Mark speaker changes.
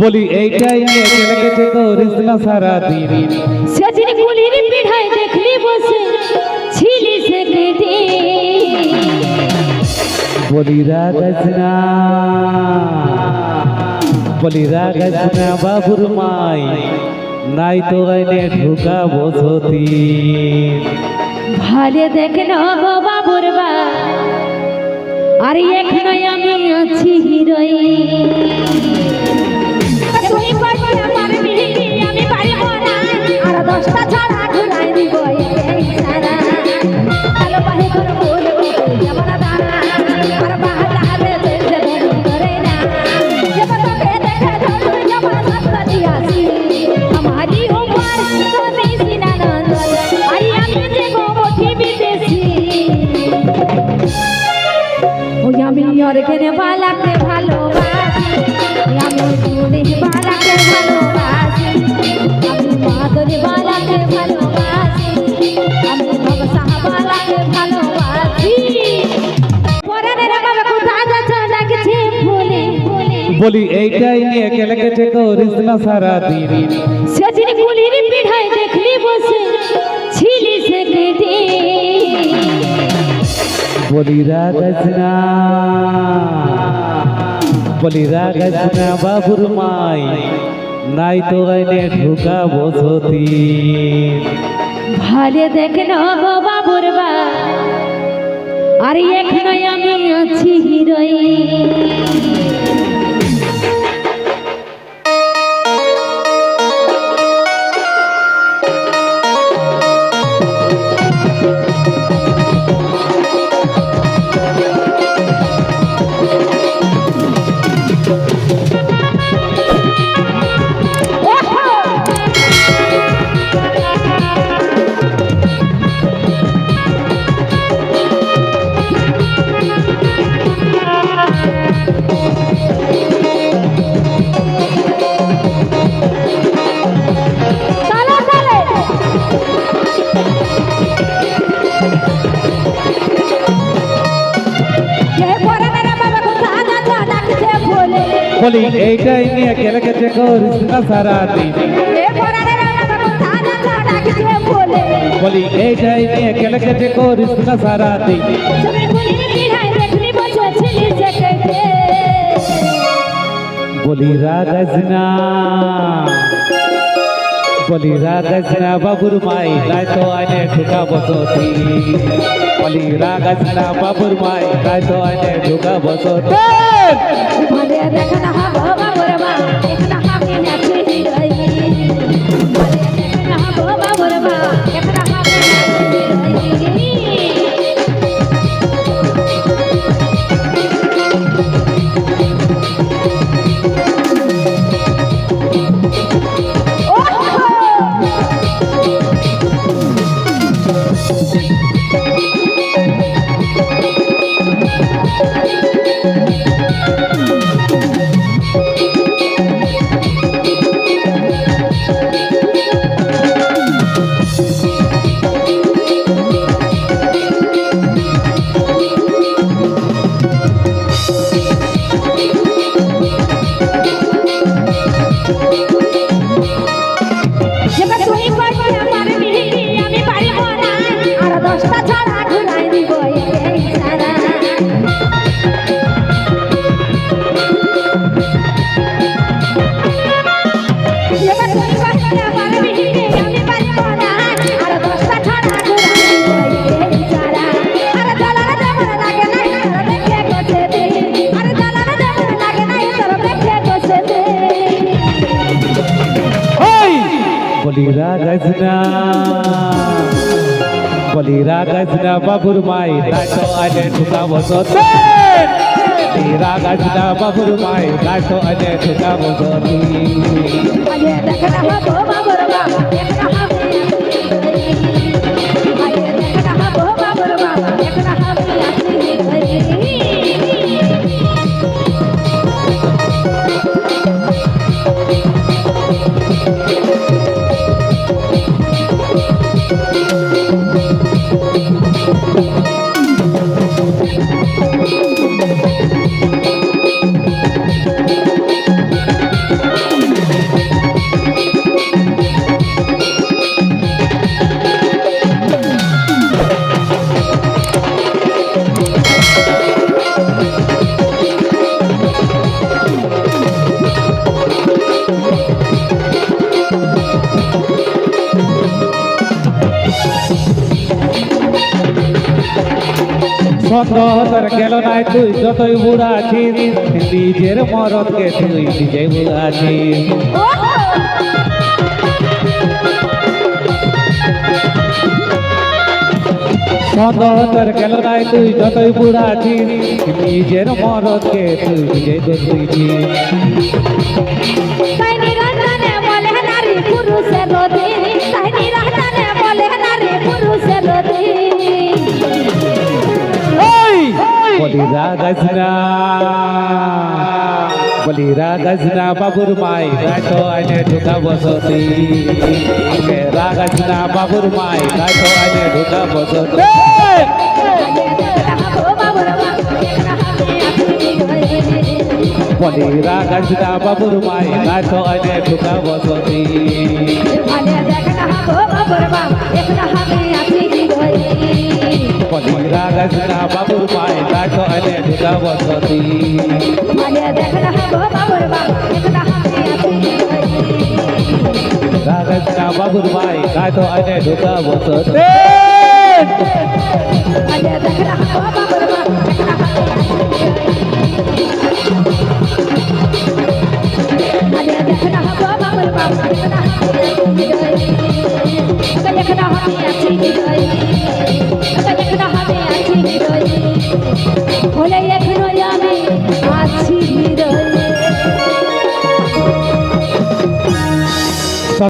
Speaker 1: বলে
Speaker 2: এইটাই নিয়ে কেলে কেটে করিস না সারা দিন।
Speaker 1: সেদিন গুলির পিঠায় দেখলি বসে ছিলি সে কেটে
Speaker 2: বলি রাগাস না। বলি রাগাস না বাবুর মাই। নাই তো আইনে ঢুকা বসতি
Speaker 1: ভালে দেখে না বাবুর বা আর এখানে আমি আছি পারবি আমি পারিব না আর দশটা ছাড়া ঘুরাই দিব অর্গেনে বালাকে ভালোবাসি আমি পুনে বালাকে ভালোবাসি আমি মাদরে বালাকে ভালোবাসি আমি ভবসাহ বালাকে ভালোবাসি পরানের বাবা কোথায় যাচ্ছ ডাকছে বলে
Speaker 2: বলি এইটাই নিয়ে কেলে কেটে করিস না সারা দিন
Speaker 1: সেদিন গুলির পিঠায় দেখলি বসে ছিলি সে কেটে।
Speaker 2: বলি গজনা। বলিরা গজনা বাবুর মাই, নাই তো আইনে ঢুকা বসতি।
Speaker 1: ভালে দেখ না গো বাবুর বা আর এখন আমি আছি হিরোইন বলে
Speaker 2: এইটাই নিয়ে কেলে গেছে করিস না সারা দিন
Speaker 1: কে পরানের বাবা কোথায় যাচ্ছ ডাকছে বলি?
Speaker 2: এইটাই নিয়ে কেলে গেছে করিস না সারা দিন
Speaker 1: তুমি গুলির পিঠায় দেখলি বসে ছিলি সে কেটে
Speaker 2: বলি না বলি রাগাস না বাবুর মাই? নাই তো আইনে ঢুকা বসতি বলি রাগাস না বাবুর মাই? নাই তো আইনে ঢুকা বসতি
Speaker 1: দেখে না বাবুর মা ভালে না
Speaker 2: বলি রাগাস না বলি রাগাস না বাবুর মাই নাই তো আইনে ঢুকা বসতি। বলি রাগাস না বাবুর মাই নাই তো আইনে ঢুকা বসতি
Speaker 1: আগে দেখনা হব বাবুর মা দেখনা Thank
Speaker 2: you. তোর গেল নাই তুই, যতই বুড়া আছিস, নিজের মরদকে তুই নিজে বুড়া আছিস সন্দেহ তোর গেল নাই তুই, যতই বুড়া আছিস, নিজের মরদকে তুই নিজে দোষ
Speaker 1: বলি
Speaker 2: রাগসনা বলি রাগসনা বাবুর মাই গাইতো আইনে ঢুকা বসতি রাগসনা বাবুর মাই গাইতো আইনে ঢুকা বসতি বলি রাগসনা বাবুর মাই গাইতো আইনে ঢুকা বসতি বলি রাগসনা বাবুর মাই গাইতো আইনে ঢুকা বসতি রাগসনা বাবুর মাই গাইতো আইনে ঢুকা বসতি।
Speaker 1: এখনও